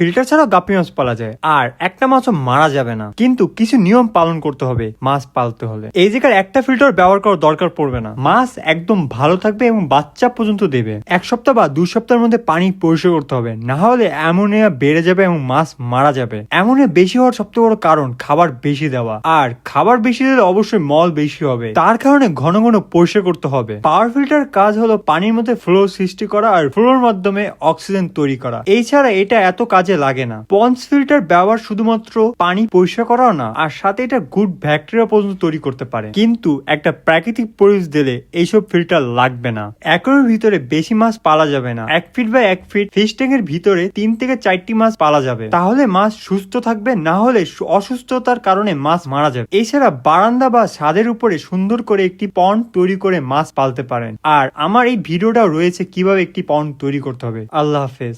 Filter ছাড়াও গাপ্পি মাছ পালা যায়। আর একটা মাছও মারা যাবে না। কিন্তু কিছু নিয়ম পালন করতে হবে মাছ পালতে হলে। এই জায়গার একটা ফিল্টার ব্যবহার করার দরকার পড়বে না। মাছ একদম ভালো থাকবে এবং বাচ্চা পর্যন্ত দেবে। এক সপ্তাহ বা দুই সপ্তাহের মধ্যে পানি পরিষ্কার করতে হবে। না হলে অ্যামোনিয়া বেড়ে যাবে এবং মাছ মারা যাবে। অ্যামোনিয়া বেশি হওয়ার সবচেয়ে বড় কারণ খাবার বেশি দেওয়া। আর খাবার বেশি দিলে অবশ্যই মল বেশি হবে। তার কারণে ঘন ঘন পরিষ্কার করতে হবে। পাওয়ার ফিল্টার কাজ হলো পানির মধ্যে ফ্লো সৃষ্টি করা আর ফ্লোর মাধ্যমে অক্সিজেন তৈরি করা। এছাড়া এটা এত কাজে লাগে না। পন্স ফিল্টার ব্যবহার শুধুমাত্র পানি পরিষ্কার করাও না, আর সাথে এটা গুড ব্যাকটেরিয়া পর্যন্ত তৈরি করতে পারে। কিন্তু একটা প্রাকৃতিক পরিবেশ দিলে এইসব ফিল্টার লাগবে না। একরের ভিতরে বেশি মাছ পালা যাবে না। এক ফিট বা এক ফিট ফিশ ট্যাঙ্কের ভিতরে তিন থেকে চারটি মাছ পালা যাবে। তাহলে মাছ সুস্থ থাকবে, না হলে অসুস্থতার কারণে মাছ মারা যাবে। এছাড়া বারান্দা বা ছাদের উপরে সুন্দর করে একটি পন্ড তৈরি করে মাছ পালতে পারেন। আর আমার এই ভিডিওটাও রয়েছে কীভাবে একটি পন্ড তৈরি করতে হবে। আল্লাহ হাফেজ।